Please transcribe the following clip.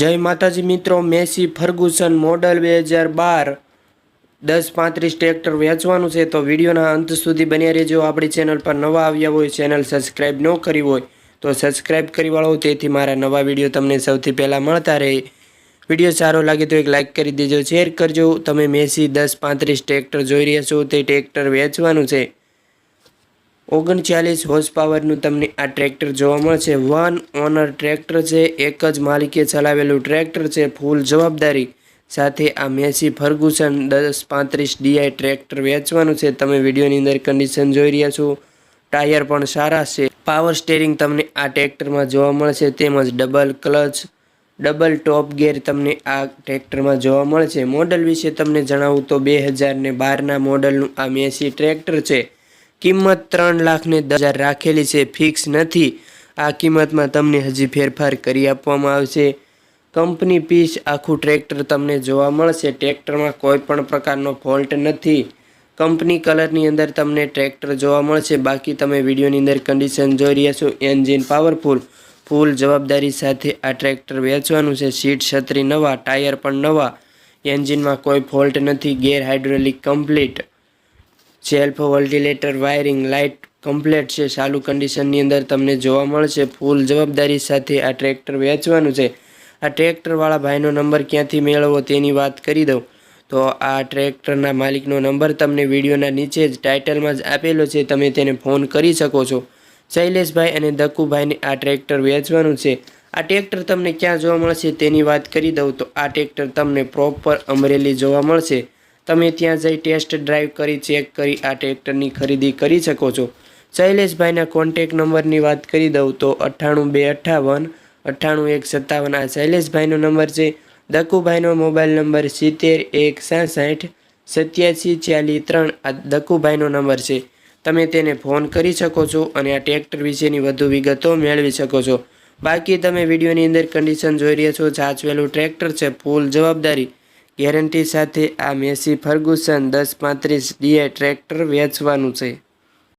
જય માતાજી મિત્રો, મેસી ફર્ગુસન મોડલ બે હજાર બાર દસ પાંત્રીસ ટ્રેક્ટર વેચવાનું છે. તો વિડીયોના અંત સુધી બન્યા રહેજો. આપણી ચેનલ પર નવા આવ્યા હોય, ચેનલ સબસ્ક્રાઈબ ન કરી હોય, તો સબસ્ક્રાઈબ કરી વાળો. તેથી મારા નવા વીડિયો તમને સૌથી પહેલાં મળતા રહે. વીડિયો સારો લાગે તો એક લાઇક કરી દેજો, શેર કરજો. તમે મેસી દસ પાંત્રીસ ટ્રેક્ટર જોઈ રહ્યા છો, તે ટ્રેક્ટર વેચવાનું છે. ઓગણચાલીસ હોર્સ પાવરનું તમને આ ટ્રેક્ટર જોવા મળશે. વન ઓનર ટ્રેક્ટર છે, એક જ માલિકે ચલાવેલું ટ્રેક્ટર છે ફૂલ જવાબદારી સાથે આ મેસી ફર્ગુસન દસ પાંત્રીસ ડીઆઈ ટ્રેક્ટર વેચવાનું છે. તમે વિડીયોની અંદર કન્ડિશન જોઈ રહ્યા છો. ટાયર પણ સારા છે. પાવર સ્ટેરિંગ તમને આ ટ્રેક્ટરમાં જોવા મળશે. તેમજ double clutch double top gear તમને આ ટ્રેક્ટરમાં જોવા મળશે. મોડલ વિશે તમને જણાવું તો બે હજાર ને બારના મોડલનું આ મેસી ટ્રેક્ટર છે. કિંમત ત્રણ લાખને દસ હજાર રાખેલી છે, ફિક્સ નથી. આ કિંમતમાં તમને હજી ફેરફાર કરી આપવામાં આવશે. કંપની પીસ આખું ટ્રેક્ટર તમને જોવા મળશે. ટ્રેક્ટરમાં કોઈ પણ પ્રકારનો ફોલ્ટ નથી. કંપની કલરની અંદર તમને ટ્રેક્ટર જોવા મળશે. બાકી તમે વિડીયોની અંદર કન્ડિશન જોઈ રહ્યા છો. એન્જિન પાવરફુલ ફૂલ જવાબદારી સાથે આ ટ્રેક્ટર વેચવાનું છે. સીટ છત્રી નવા, ટાયર પણ નવા. એન્જિનમાં કોઈ ફોલ્ટ નથી. ગેર હાઇડ્રોલિક કમ્પ્લીટ સેલ્ફ વોલ્ટિલેટર, વાયરિંગ, લાઇટ કમ્પ્લેટ છે. ચાલુ કન્ડિશનની અંદર તમને જોવા મળશે ફૂલ જવાબદારી સાથે આ ટ્રેક્ટર વેચવાનું છે. આ ટ્રેક્ટરવાળા ભાઈનો નંબર ક્યાંથી મેળવવો તેની વાત કરી દઉં. તો આ ટ્રેક્ટરના માલિકનો નંબર તમને વિડીયોના નીચે જ ટાઇટલમાં જ આપેલો છે. તમે તેને ફોન કરી શકો છો. શૈલેષભાઈ અને દક્કુભાઈને આ ટ્રેક્ટર વેચવાનું છે. આ ટ્રેક્ટર તમને ક્યાં જોવા મળશે તેની વાત કરી દઉં. તો આ ટ્રેક્ટર તમને પ્રોપર અમરેલી જોવા મળશે. તમે ત્યાં જઈ ટેસ્ટ ડ્રાઈવ કરી ચેક કરી, આ ટ્રેક્ટરની ખરીદી કરી શકો છો. શૈલેષભાઈના કોન્ટેક નંબરની વાત કરી દઉં તો અઠ્ઠાણું બે અઠ્ઠાવન, અઠ્ઠાણું એક સત્તાવન. આ શૈલેષભાઈનો નંબર છે. દકુભાઈનો મોબાઈલ નંબર સિત્તેર એક સાસઠ, સત્યાસી ચાલીસ ત્રણ. આ દકુભાઈનો નંબર છે. તમે તેને ફોન કરી શકો છો અને આ ટ્રેક્ટર વિશેની વધુ વિગતો મેળવી શકો છો. બાકી તમે વિડીયોની અંદર કન્ડિશન જોઈ રહ્યા છો. જાચવેલું ટ્રેક્ટર છે. ફૂલ જવાબદારી. ગેરંટી સાથે આ મેસી ફર્ગુસન દસ પાંત્રીસ ડીએ ટ્રેક્ટર વેચવાનું છે.